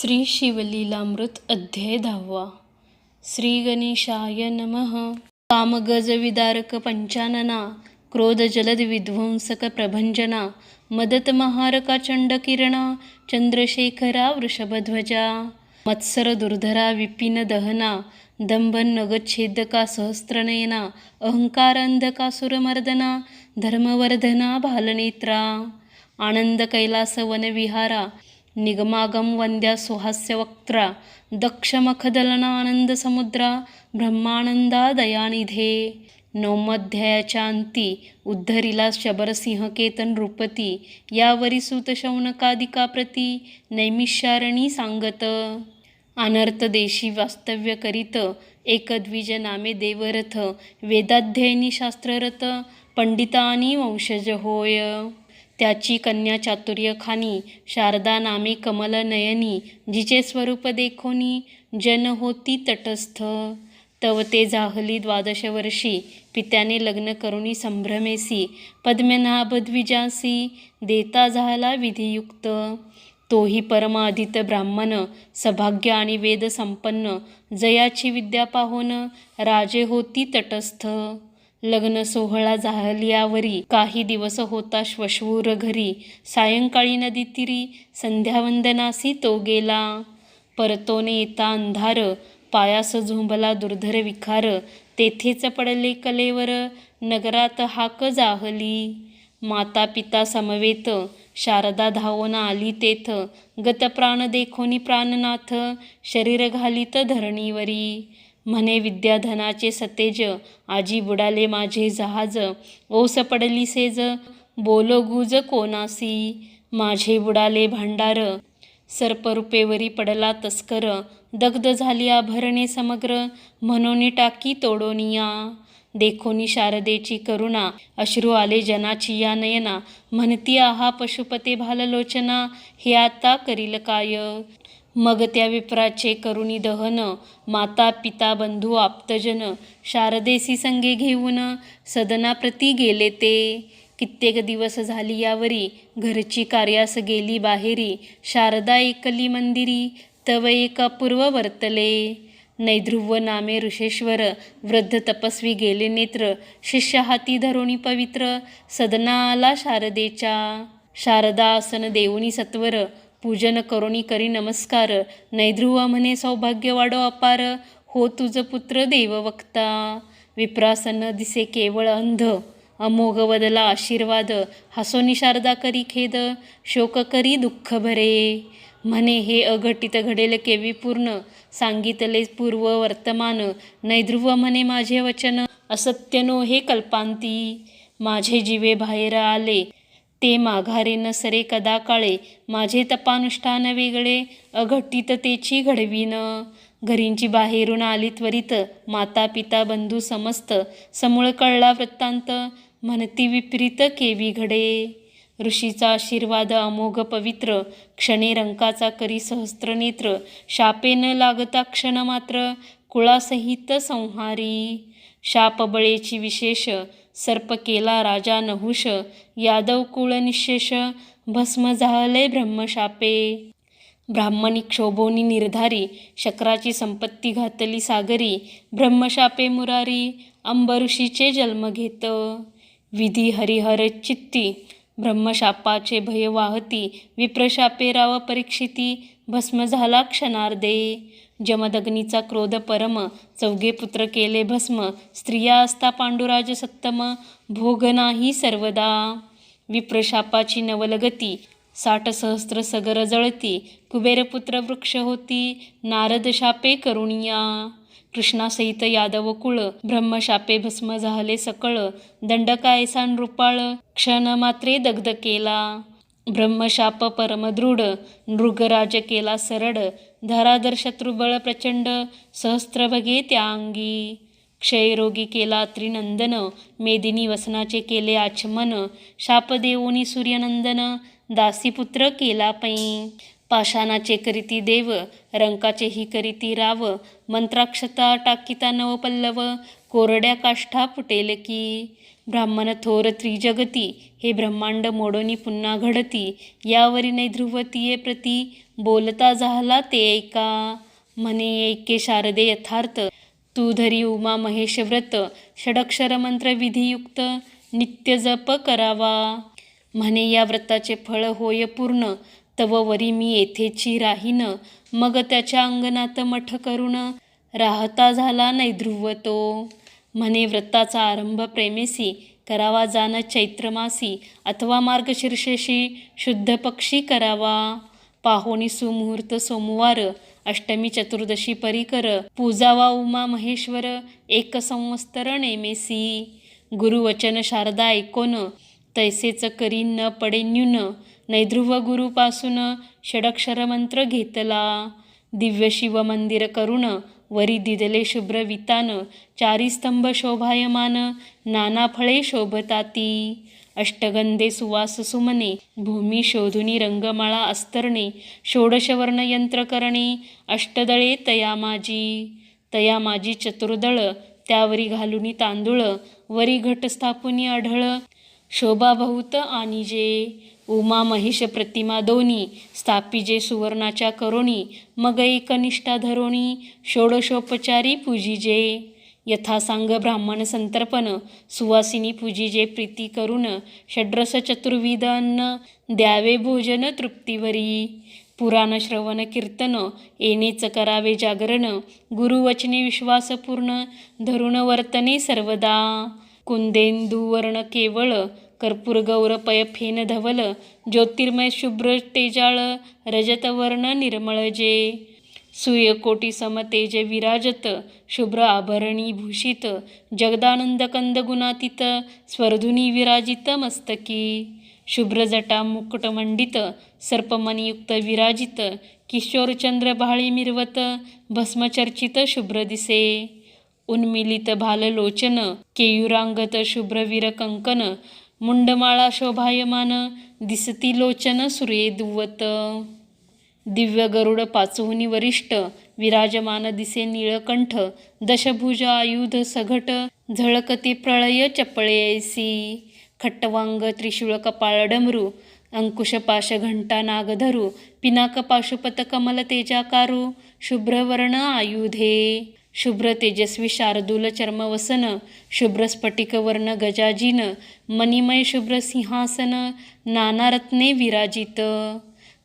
श्री शिवलीलामृत अध्याय दहावा. श्री गणेशाय नमः. कामगज विदारक पंचानना क्रोध जलद विध्वंसक प्रभंजना मदत महारका चंडकिरणा चंद्रशेखरा वृषभध्वजा मत्सर दुर्धरा विपिन दहना दंभन नगच्छेदका सहस्त्रनयना अहंकार सुरमर्दना धर्मवर्धना भालनेत्रा आनंद कैलास वनविहारा निगमागम वंद्या सुहास्यवक्त्रा वक्त्रा आनंद समुद्रा ब्रह्मानंदा दयानिधे। नवमध्यायाच्या अंती उद्धरिला शबरसिंहकेतन नृपती यावरी सुत शौनकादिका प्रती नैमिषारणी सांगत। अनर्थ देशी वास्तव्य करीत एकद्विज नामे देवरथ वेदाध्ययनी शास्त्ररथ पंडितानी वंशज होय। त्याची कन्या चातुर्यखानी शारदा नामे कमल नयनी जिचे स्वरूप देखोनी जन होती तटस्थ. तव ते जाहली द्वादश वर्षी पित्याने लग्न करुणी संभ्रमेसी पद्मनाभद्विजासी देता झाला विधियुक्त. तोही परमाधित ब्राह्मण सभाग्य आणि वेद संपन्न जयाची विद्या पाहोन राजे होती तटस्थ. लग्न सोहळा झाल्यावरी काही दिवस होता श्वशूर घरी. सायंकाळी नदी तिरी संध्यावंदनासी तो गेला. परतोने येता अंधार पायास झुंबला दुर्धर विखार तेथेच पडले कलेवर नगरात हाक जाहली. माता पिता समवेत शारदा धावून आली तेथ गत प्राण देखोनी प्राणनाथ शरीर घालीत धरणीवरी. म्हणे विद्याधनाचे सतेज आजी बुडाले माझे जहाज ओस पडली सेज बोलो गुज कोणासी माझे बुडाले भांडार सर्परूपेवरी पडला तस्कर दग्ध झाली आभरणे समग्र म्हणोनी टाकी तोडोनिया देखोनी शारदेची करुणा अश्रू आले जनाची या नयना म्हणती आहा पशुपते भाललोचना हे आता करील काय? मग त्या विप्राचे करुणी दहन माता पिता बंधू आप्तजन शारदेसी संगे घेऊन सदनाप्रती गेले ते. कित्येक दिवस झाली यावरी घरची कार्यास गेली बाहेरी शारदा एकली मंदिरी तव एक पूर्व वर्तले. नैध्रुव नामे ऋषेश्वर वृद्ध तपस्वी गेले नेत्र शिष्य हाती धरोणी पवित्र सदना आला शारदेच्या. शारदा आसन देऊनी सत्वर पूजन करोनी करी नमस्कार. नैध्रुव म्हणे सौभाग्य वाडो अपार. हो तुझ पुत्र देववक्ता विप्रासन दिसे केवळ अंध. अमोघ बदला आशीर्वाद. हसोनी शारदा करी खेद. शोक करी दुःख भरे. म्हणे हे अघटित घडेल केवी पूर्ण. सांगितले पूर्व वर्तमान. नैध्रुव म्हणे माझे वचन असत्यनो हे कल्पांती. माझे जीवे बाहेर आले. ते माघारे न सरे कदा काळे माझे तपानुष्ठान वेगळे अघटित तेची घडवीन. घरींची बाहेरून आली त्वरित माता पिता बंधू समस्त समूळ कळला वृत्तांत म्हणती विपरीत केवी घडे. ऋषीचा आशीर्वाद अमोघ पवित्र क्षणे रंकाचा करी सहस्त्रनेत्र शापे न लागता क्षण मात्र कुळासहित संहारी. शापबळेची विशेष सर्प केला राजा नहुष यादव कुळ निशेष भस्म झाले ब्रह्मशापे. ब्राह्मणी क्षोभोनी निर्धारी शक्राची संपत्ती घातली सागरी ब्रह्मशापे मुरारी अंबऋषीचे जन्म घेत. विधी हरिहर चित्ती ब्रह्मशापाचे भय वाहती विप्रशापे राव परीक्षिती भस्म झाला क्षणार्दे जमदग्नीचा क्रोध परम चौघे पुत्र केले भस्म स्त्रिया असता पांडुराज सत्तम भोग नाही सर्वदा. विप्रशापाची नवलगती साठ सहस्त्र सगर जळती कुबेरपुत्र वृक्ष होती नारद शापे करुणिया. कृष्णासहित यादव कुळ ब्रह्मशापे भस्म झाले सकळ दंडकायसा नृपाळ क्षण मात्रे दग्ध केला. ब्रह्मशाप परमदृढ नृगराज केला सरड धराधर शत्रुबळ प्रचंड सहस्त्रभगे त्या अंगी क्षयरोगी केला त्रिनंदन मेदिनी वसनाचे केले आचमन शाप देवोनी सूर्यनंदन दासीपुत्र केला पै. पाषाणाचे करीती देव रंकाचेही करीती राव मंत्राक्षता टाकिता नवपल्लव कोरड्या काष्ठा फुटेल की. ब्राह्मण थोर त्रिजगती हे ब्रह्मांड मोडोनी पुन्हा घडती. यावरी नैध्रुवतीये प्रती बोलता झाला ते ऐका. म्हणे ऐके शारदे यथार्थ. तू धरी उमा महेश व्रत षडक्षर मंत्र विधियुक्त नित्य जप करावा. म्हणे या व्रताचे फळ होय पूर्ण तव वरी मी येथेची राहीन. मग त्याच्या अंगणात मठ करून राहता झाला नाही ध्रुव तो. म्हणे व्रताचा आरंभ प्रेमेसी करावा जाण चैत्रमासी अथवा मार्गशीर्षेशी शुद्ध पक्षी करावा. पाहोणी सुमुहूर्त सोमवार अष्टमी चतुर्दशी परिकर पूजावा उमा महेश्वर एक संवस्तर नेमेसी. गुरुवचन शारदा ऐकोन तैसेच करी न पडे न्यून नैध्रुव गुरुपासून षडक्षर मंत्र घेतला. दिव्य शिव मंदिर करुण वरी दिदले शुभ्र वितान चारिस्तंभ शोभायमान नाना फळे शोभताती. अष्टगंधे सुवास सुमने भूमी शोधुनी रंगमाळा अस्तरणे षोडशवर्ण यंत्र करणे अष्टदळे तया माझी तया माझी चतुर्दळ त्यावरी घालुनी तांदूळ वरी घट स्थापुनी आढळ. शोभा बहुत आणि जे उमा महिष प्रतिमा दोनी स्थापिजे सुवर्णाच्या करोणी मग एक निष्ठा धरोणी षोडशोपचारी पूजिजे. यथा सांग ब्राह्मण संतर्पण सुवासिनी पूजिजे प्रीती करून षड्रस चतुर्विध अन्न द्यावे भोजन तृप्तीवरी. पुराण श्रवण कीर्तन येणेच करावे जागरण गुरुवचने विश्वासपूर्ण धरुण वर्तने सर्वदा. कुंदेंदुवर्ण केवळ कर्पूर गौर पय फेन धवल ज्योतिर्मय शुभ्र तेजाळ रजतवर्ण निर्मळ जे. सूर्यकोटी समतेज विराजत शुभ्र आभरणी भूषित जगदानंद कंद गुणातीत स्वर्धुनी विराजित मस्तकी. शुभ्र जटा मुकुटमंडित सर्पमणियुक्त विराजित किशोरचंद्र भाळी मिरवत भस्मचर्चित शुभ्र दिसे. उन्मिलित भाललोचन केयुरांगत शुभ्रवीर कंकन मुंडमाळा शोभायमान दिसती लोचन सूर्ये दुवत. दिव्य गरुड पाचहुनी वरिष्ठ विराजमान दिसे निळकंठ दशभुज आयुध सघट झळकती प्रळय चपळेसी खट्टवांग त्रिशूळ कपाळ डमरू अंकुश पाश घंटा नागधरू पिनाक पाशुपत कमल तेजाकारू शुभ्रवर्ण आयुधे. शुभ्र तेजस्वी शार्दूल चर्मवसन शुभ्र स्फटिकवर्ण गजाजीन मणिमय शुभ्र सिंहासन नानारत्ने विराजित.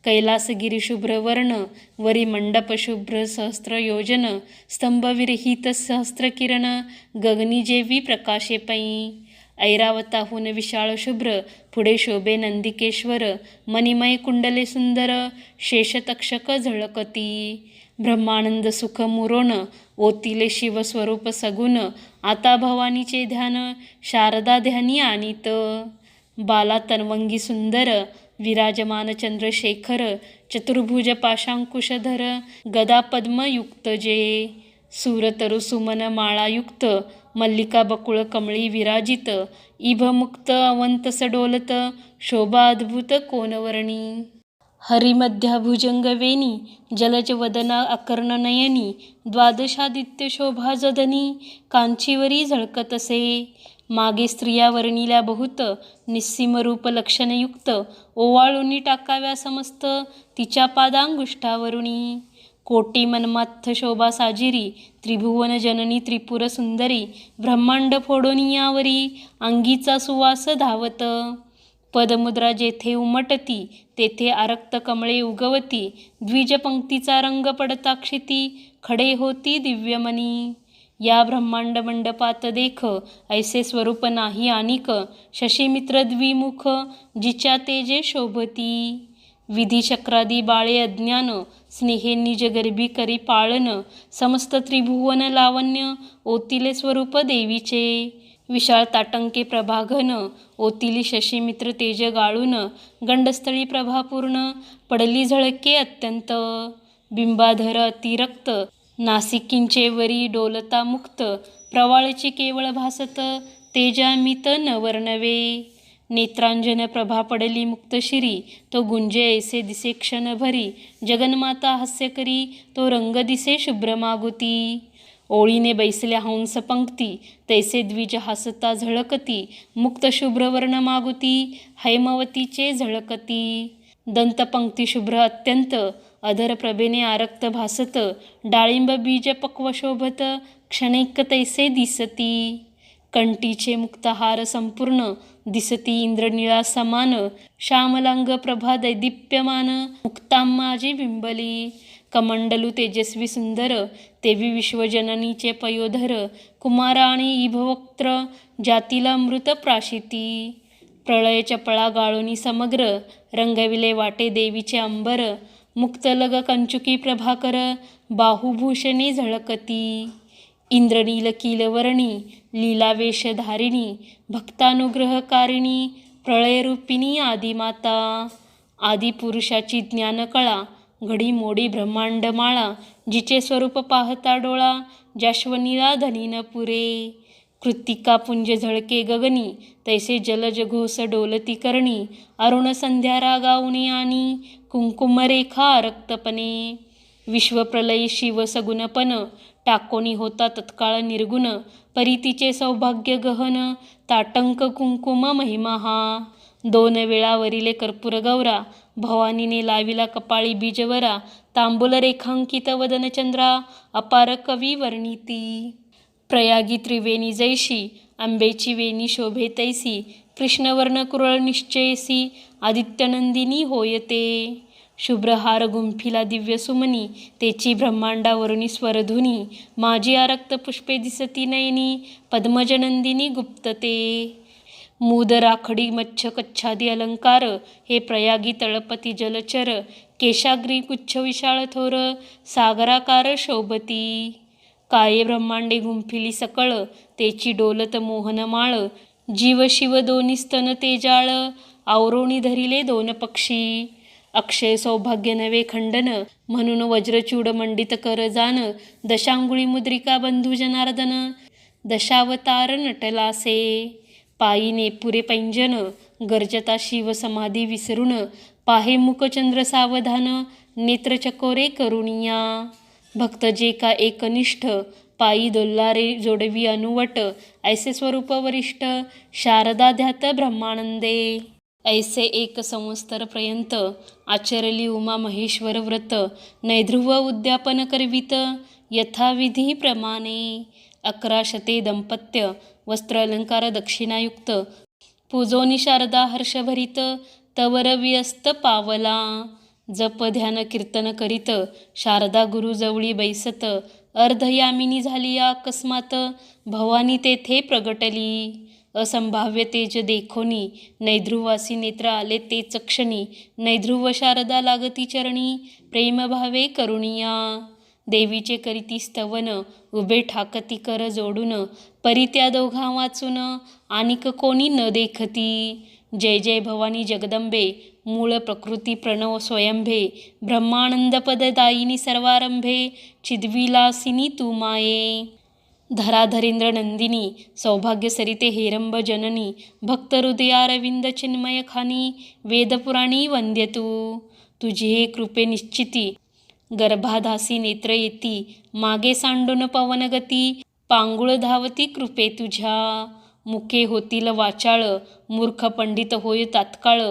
कैलासगिरी शुभ्रवर्ण वरी मंडप शुभ्र सहस्त्र योजन स्तंभविरहित सहस्त्र किरण गगनीजेवी प्रकाशे पै. ऐरावताहून विशाळ शुभ्र पुढे शोभे नंदिकेश्वर मणिमय कुंडले सुंदर शेषतक्षक झळकती. ब्रह्मानंद सुख मुरोण ओतिले शिवस्वरूप सगुण आता भवानीचे ध्यान शारदा ध्यानी आणित. बाला तन्वंगी सुंदर विराजमान चंद्रशेखर चतुर्भुज पाशांकुशधर गदा पद्मयुक्त जे. सूरतरु सुमन माळायुक्त मल्लिका बकुळ कमळी विराजित इभमुक्त अवंत सडोलत शोभा अद्भुत कोनवर्णी. हरिमध्याभुजंग जलजवदना जलज वदना अकर्णनयनी द्वादशादित्य शोभा जदनी कांचीवरी झळकतसे. मागे स्त्रिया वर्णिल्या बहुत निस्सिमरूप लक्षणयुक्त ओवाळुनी टाकाव्या समस्त तिच्या पादांगुष्ठावरुणी कोटी मनमत्थ शोभा साजिरी त्रिभुवन जननी त्रिपुर सुंदरी ब्रह्मांड फोडोनियावरी अंगीचा सुवास धावत. पदमुद्रा जेथे उमटती तेथे आरक्त कमळे उगवती द्विजपंक्तीचा रंग पडता क्षिती खडे होती दिव्यमनी. या ब्रह्मांड मंडपात देख ऐसे स्वरूप नाही आनिक शशीमित्र द्विमुख जिच्या तेजे शोभती. विधी चक्रादी बाळे अज्ञान स्नेहे निज गर्भी करी पाळन समस्त त्रिभुवन लावण्य ओतिले स्वरूप देवीचे. विशाळ ताटंके प्रभाघन ओतिली शशीमित्र तेज गाळून गंडस्थळी प्रभापूर्ण पडली झळके अत्यंत बिंबाधर अतिरक्त नासिकींचे वरी डोलता मुक्त प्रवाळची केवळ भासत तेजामित नवर्णवे नेत्रांजन प्रभा पडली मुक्तशिरी तो गुंजे ऐसे दिसे क्षणभरी जगन्माता हास्य करी तो रंग दिसे शुभ्रमागुती ओळीने बैसल्या हंस पंक्ती तैसे द्विज हसता झळकती मुक्त शुभ्रवर्ण मागुती हैमवतीचे झळकती. दंतपंक्ती शुभ्र अत्यंत अधर प्रभेने आरक्त भासत डाळिंब बीज पक्व शोभत क्षणैक तैसे दिसती. कंटीचे मुक्तहार संपूर्ण दिसती इंद्रनिळा समान श्यामलांग प्रभा दैदिप्यमान मुक्ताम्माजी माझी बिंबली. कमंडलू तेजस्वी सुंदर देवी विश्वजननीचे पयोधर कुमारा आणि इभवक्त्र जातीला मृत प्राशिती प्रळय चपळा गाळोनी समग्र रंगविले वाटे देवीचे अंबर मुक्तलग कंचुकी प्रभाकर बाहुभूषणे झळकती इंद्रनील किलवर्णी लीलावेशधारिणी भक्तानुग्रहकारिणी प्रळयरूपिणी आदिमाता आदिपुरुषाची ज्ञानकळा घडी मोडी ब्रह्मांडमाळा जिचे स्वरूप पाहता डोळा जाश्वनीला धनीन पुरे. कृत्तिका पुंज झळके गगनी तैसे जलज घोस डोलती करणी. अरुण संध्या रागावणे आणि कुंकुमरेखा रक्तपणे. विश्वप्रलय शिव सगुणपण टाकोनी होता तत्काळ निर्गुण. परितीचे सौभाग्य गहन ताटंक कुंकुम महिमा हा. दोन वेळावरीले कर्पूर गौरा भवानीने लाविला कपाळी बीजवरा तांबूल रेखांकित वदनचंद्रा अपार कवी वर्णिती. प्रयागी त्रिवेणी जैशी आंबेची वेणी शोभे तैसी कृष्णवर्ण कुरळ निश्चयसी आदित्यनंदिनी होयते. शुभ्रहार गुंफिला दिव्य सुमनी तेची ब्रह्मांडावरुणी स्वरधुनी माझी आरक्त पुष्पे दिसती नयनी पद्मजनंदिनी गुप्तते. मूद राखडी मच्छ कच्छादी अलंकार हे प्रयागी तळपती जलचर केशाग्री गुच्छ विशाळ थोर सागराकार शोभती काये ब्रह्मांडे गुंफिली सकळ तेची डोलत मोहनमाळ जीव शिव दोन्ही स्तन तेजाळ आवरोणी धरिले दोन पक्षी. अक्षय सौभाग्य नवे खंडन म्हणून वज्रचूड मंडित कर जान दशांगुळी मुद्रिका बंधू जनार्दन दशावतार नटलासे. पायीने पुरे पैंजन गरजता शिव समाधी विसरून पाहे मुखचंद्र सावधान नेत्रचकोरे करुणिया. भक्त जे का एकनिष्ठ पायी दोल्लारे जोडवी अनुवट ऐसे स्वरूप वरिष्ठ शारदा ध्यात ब्रह्मानंदे. ऐसे एक संवत्सर पर्यंत आचरली उमा महेश्वर व्रत नैध्रुव उद्यापन करवित यथाविधी प्रमाणे. अकरा शते दंपत्य वस्त्र अलंकार दक्षिणायुक्त पूजोनी शारदा हर्षभरित तवरवियस्त पावला जप ध्यान कीर्तन करीत शारदा गुरुजवळी बैसत अर्धयामिनी झाली अकस्मात भवानी तेथे प्रगटली. असंभाव्य तेज देखोनी नैध्रुवासी नेत्र आले ते चक्षणी नैध्रुव शारदा लागती चरणी प्रेमभावे करुणिया. देवीचे करीती स्तवन उभे ठाकती कर जोडून परी त्या दोघा वाचून आनिक कोणी न देखती. जय जय भवानी जगदंबे मूळ प्रकृती प्रणव स्वयंभे ब्रह्मानंद पददायिनी सर्वारंभे चिद्विलासिनी तू माये. धराधरेंद्र नंदिनी सौभाग्य सरिते हेरंब जननी भक्त हृदयारविंद चिन्मय खानी वेदपुराणी वंद्य तू. तुझी हे कृपे निश्चिती गर्भाधासी नेत्र येती. मागे सांडून पवनगती पांगुळ धावती कृपे तुझ्या. मुखे होतील वाचाळ मूर्ख पंडित होय तात्काळ.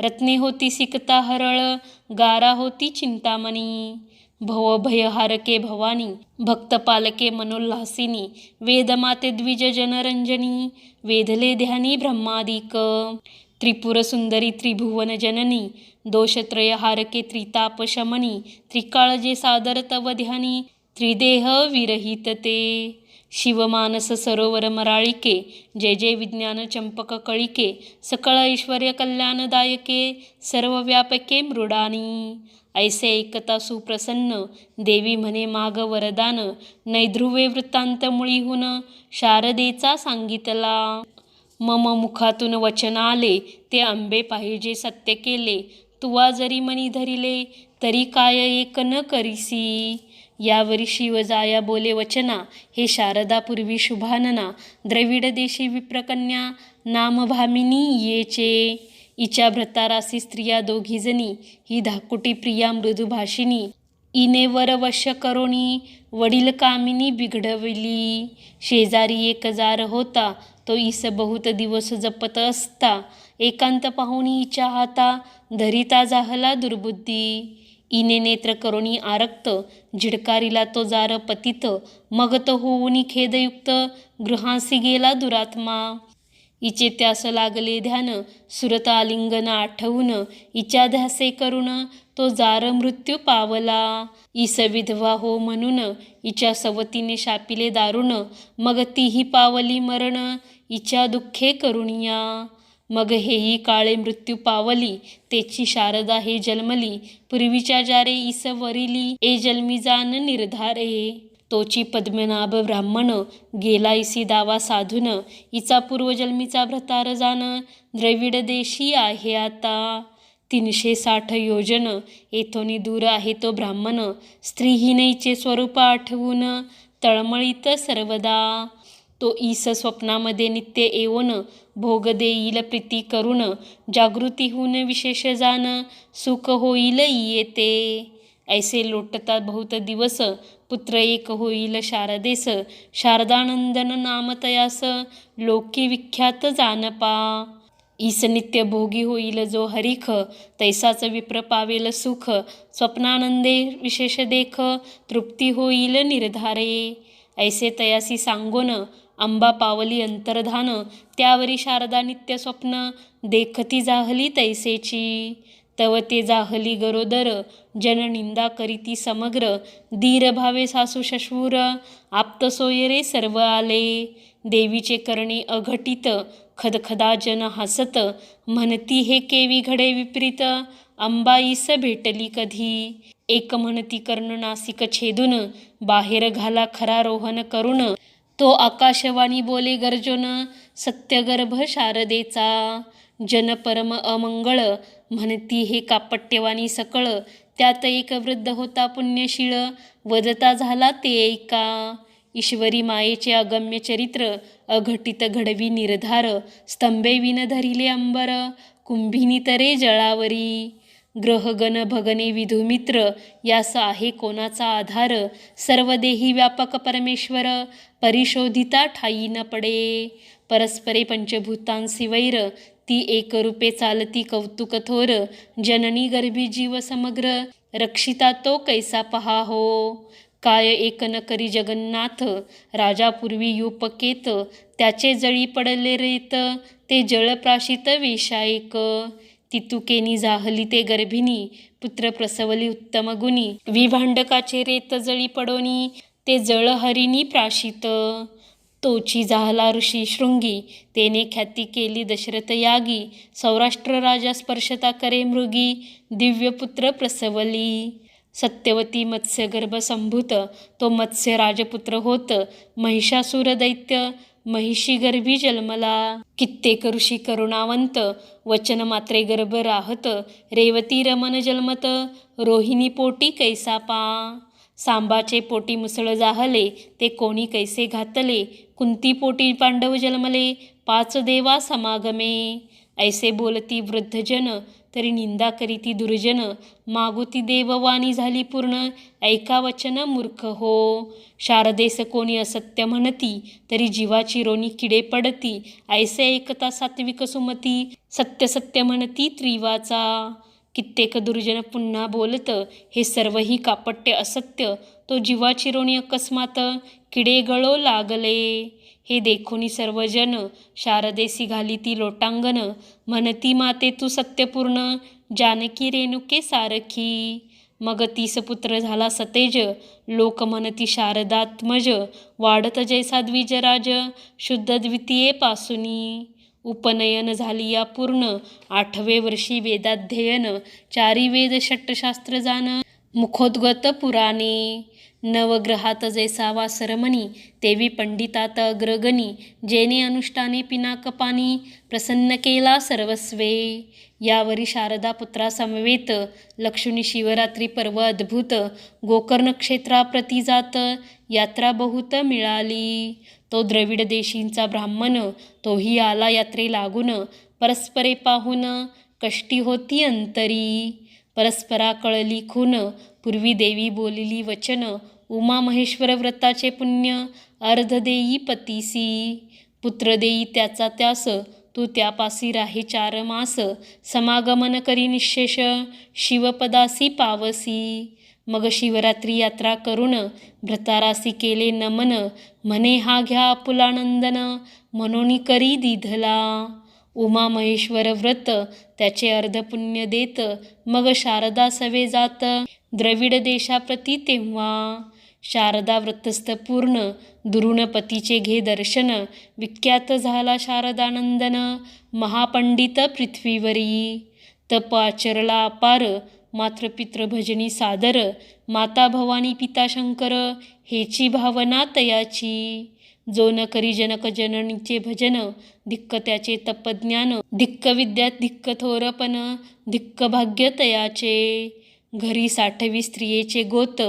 रत्ने होती सिकता हरळ गारा होती चिंतामणी. भव हारके भवानी भक्त पालके मनोल्हासिनी वेदमाते द्विज जनरंजनी वेधले ध्यानी ब्रह्मादिक. त्रिपुर सुंदरी त्रिभुवन जननी दोषत्रय हारके त्रिताप शमनी सादर तव ध्यानी त्रिदेह विरहित ते. शिवमानस सरोवर मराळिके जय जय विज्ञान चंपक कळिके सकळ ऐश्वर्य कल्याणदायके सर्व व्यापके मृडानी. ऐसे ऐकता सुप्रसन्न देवी म्हणे माग वरदान नैध्रुवे वृत्तांत मुळीहून शारदेचा सांगितला. मम मुखातून वचन आले ते आंबे पाहिजे सत्य केले तुवा जरी मनी धरिले तरी काय एक न करीसी? यावरी शिवजाया बोले वचना हे शारदा पूर्वी शुभानना द्रविड देशी विप्रकन्या नामभामिनी येचे इच्या भ्रतारासी स्त्रिया दोघीजणी ही धाकुटी प्रिया मृदुभाषिनी इने वरवश्य करोणी वडील कामिनी बिघडविली. शेजारी एक जार होता तो इस बहुत दिवस जपत असता. एकांत पाहुणी इच्या हाता धरिता जाहला दुर्बुद्धी. इने नेत्र करुणी आरक्त झिडकारिला तो जार पतित मग तो होऊनी खेदयुक्त गृहांसी गेला दुरात्मा. इचे त्यास लागले ध्यान सुरत आलिंगन आठवून इच्या ध्यासे करुण तो जार मृत्यू पावला. इस विधवा हो म्हणून इच्या सवतीने शापिले दारुण मग तीही पावली मरण इच्या दुःखे करुणिया. मग हेही काळे मृत्यू पावली तेची शारदा हे जन्मली पूर्वीच्या जारे इस वरिली ए जन्मी निर्धार निर्धारे. तोची पद्मनाभ ब्राह्मण गेला इसी दावा साधून इचा पूर्वजन्मीचा भ्रतार जाण द्रविड देशी आहे आता. तीनशे साठ योजन येथोनी दूर आहे तो ब्राह्मण स्त्रीहीनेचे स्वरूप आठवून तळमळीत सर्वदा. तो ईस स्वप्नामध्ये नित्य येऊन भोग देईल प्रीती करून जागृतीहून विशेष जाण सुख होईल येते. ऐसे लोटतात बहुत दिवस पुत्र एक होईल शारदेस शारदानंदन नाम तयास लोकी विख्यात जानपा. ईस नित्य भोगी होईल जो हरिख तैसाच विप्र पावेल सुख स्वप्नानंदे विशेष देख तृप्ती होईल निर्धारे. ऐसे तयासी सांगोन अंबा पावली अंतर्धान त्यावरी शारदा नित्य स्वप्न देखती जाहली तैसेची. तव ते जाहली गरोदर जननिंदा करीती समग्र धीर भावे सासू शश्वूर आप्त सोयरे सर्व आले. देवीचे करणे अघटित खदखदा जन हसत म्हणती हे केवी घडे विपरीत अंबाईस भेटली कधी. एक म्हणती कर्ण नासिक छेदून बाहेर घाला खरा रोहन करून तो आकाशवाणी बोले गर्जन सत्यगर्भ शारदेचा. जन परम अमंगळ म्हणती हे कापट्यवाणी सकळ. त्यात एक वृद्ध होता पुण्यशीळ वदता झाला ते ऐका. ईश्वरी मायेचे अगम्य चरित्र अघटित घडवी निर्धार. स्तंभे विन धरिले अंबर कुंभिनी तरे जळावरी. ग्रहगण भगने विधुमित्र यास आहे कोणाचा आधार? सर्व देही व्यापक परमेश्वर परिशोधिता ठाई न पडे. परस्परे पंचभूतांसी वैर ती एकरूपे चालती कौतुक थोर. जननी गर्भी जीव समग्र रक्षिता तो कैसा पहा हो? काय एक न करी जगन्नाथ राजापूर्वी युपकेत त्याचे जळी पडले रेत ते जळप्राशित वेशायक तितुकेनी जाहली ते गर्भिणी पुत्र प्रसवली उत्तम गुणी. विभांडकाचे रेत जळी पडोनी ते जळ हरिणी प्राशित. तोची जाहला ऋषी शृंगी तेने ख्याती केली दशरथ यागी. सौराष्ट्र राजा स्पर्शता करे मृगी दिव्यपुत्र प्रसवली. सत्यवती मत्स्यगर्भ संभूत तो मत्स्य राजपुत्र होत महिषासुर दैत्य महिषी गर्भी जन्मला. कित्येक ऋषी करुणावंत वचन मात्रे गर्भ राहत रेवती रमन जन्मत रोहिणी पोटी कैसा पा. सांबाचे पोटी मुसळ जाहले ते कोणी कैसे घातले? कुंती पोटी पांडव जन्मले पाच देवा समागमे. ऐसे बोलती वृद्धजन तरी निंदा करीती दुर्जन. मागुती देववाणी झाली पूर्ण. ऐका वचन मूर्ख हो. शारदेस कोणी असत्य म्हणती तरी जीवाची रोणी किडे पडती. ऐसे ऐकता सात्विक सुमती. सत्य सत्य म्हणती त्रिवाचा. कित्येक दुर्जन पुन्हा बोलत हे सर्वही कापट्य असत्य. तो जीवाची रोणी अकस्मात किडे गळो लागले. हे देखुनी सर्वजन शारदेसी घाली ती लोटांगण म्हणती माते तू सत्यपूर्ण जानकी रेणुके सारखी. मग तीस पुत्र झाला सतेज लोक म्हणती शारदात्मज वाढत जैसा द्विजराज शुद्ध द्वितीये पासुनी. उपनयन झाली या पूर्ण आठवे वर्षी वेदाध्ययन चारी वेद षट्शास्त्र जाण मुखोद्गत पुराणे. नवग्रहात जैसावा सरमणी तेवी पंडितात अग्रगणी जेने अनुष्ठाने पिनाकपानी प्रसन्न केला सर्वस्वे. यावरी शारदा पुत्रा समवेत लक्ष्मी शिवरात्री पर्व अद्भुत गोकर्ण क्षेत्राप्रती जात यात्रा बहुत मिळाली. तो द्रविड देशींचा ब्राह्मण तोही आला यात्रे लागून परस्परे पाहून कष्टी होती अंतरी. परस्परा कळली खून पूर्वी देवी बोलिली वचन उमा महेश्वर व्रताचे पुण्य अर्ध देई पतीसी पुत्र देई त्याचा त्यास तू त्यापासी राहे चार मास समागमन करी निशेष शिवपदासी पावसी. मग शिवरात्री यात्रा करून भ्रतारासी केले नमन म्हणे हा घ्या पुलानंदन म्हणून करी दिधला. उमा महेश्वर व्रत त्याचे अर्धपुण्य देत मग शारदा सवे जात. द्रविड देशाप्रती तेव्हा शारदा व्रतस्थ पूर्ण दुरुणपतीचे घे दर्शन. विख्यात झाला शारदानंदन महापंडित पृथ्वीवरी. तप आचरला अपार मात्र पितृभजनी सादर. माता भवानी पिता शंकर हेची भावना तयाची. जो न करी जनक जननीचे भजन धिक्क त्याचे तपज्ञान धिक्क विद्या धिक्क थोरपण धिक्क भाग्य तयाचे घरी साठवी स्त्रियेचे गोत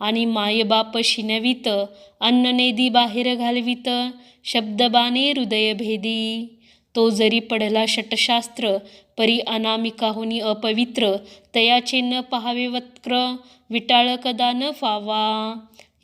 आणि मायबाप शिनवित अन्ननेदी बाहेर घालवित शब्दबाने हृदयभेदी तो जरी पडला षटशास्त्र परी अनामिकाहुनी अपवित्र तयाचे न पहावे वक्र विटाळ कदा न फावा.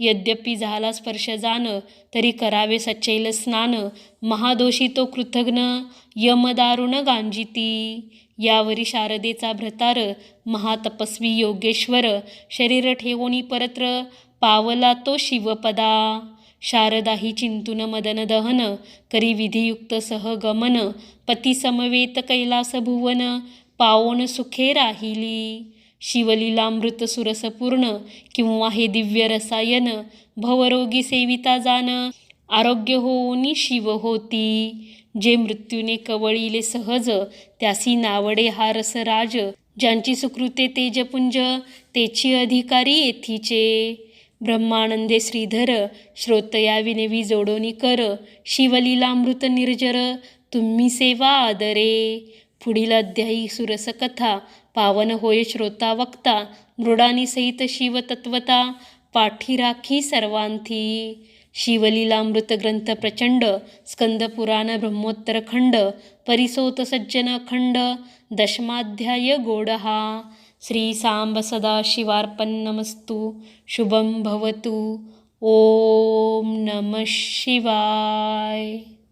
यद्यपि झाला स्पर्श जाण तरी करावे सचैल स्नान. महादोषी तो कृतघ्न यमदारुण गांजिती. यावरी शारदेचा भ्रतार महातपस्वी योगेश्वर. शरीर ठेवणी परत्र पावला तो शिवपदा. शारदा ही चिंतून मदन दहन करी विधियुक्त सहगमन. पती समवेत कैलास भुवन पावन सुखे राहिली. शिवलीलामृत सुरसपूर्ण किंवा हे दिव्य रसायन भवरोगी सेविता जान आरोग्य होऊनी शिव होती. जे मृत्यूने कवळीले सहज त्यासी नावडे हा रसराज ज्यांची सुकृते तेजपुंज तेची अधिकारी येथीचे. ब्रह्मानंदे श्रीधर श्रोतया विनवी जोडोनी कर शिवलीलामृत निर्जर तुम्ही सेवा आदरे. पुढील अध्यायी सुरस कथा पावन होय श्रोता वक्ता मृडानी सहित शिवतत्वता पाठी राखी सर्वांथी। शिवलीला मृतग्रंथ प्रचंड स्कंद पुराण ब्रह्मोत्तर खंड परिसोत सज्जन खंड दशमाध्याय गोडहा। श्री सांब सदाशिवार्पन्नमस्तु शुभं भवतु। ओम नमः शिवाय।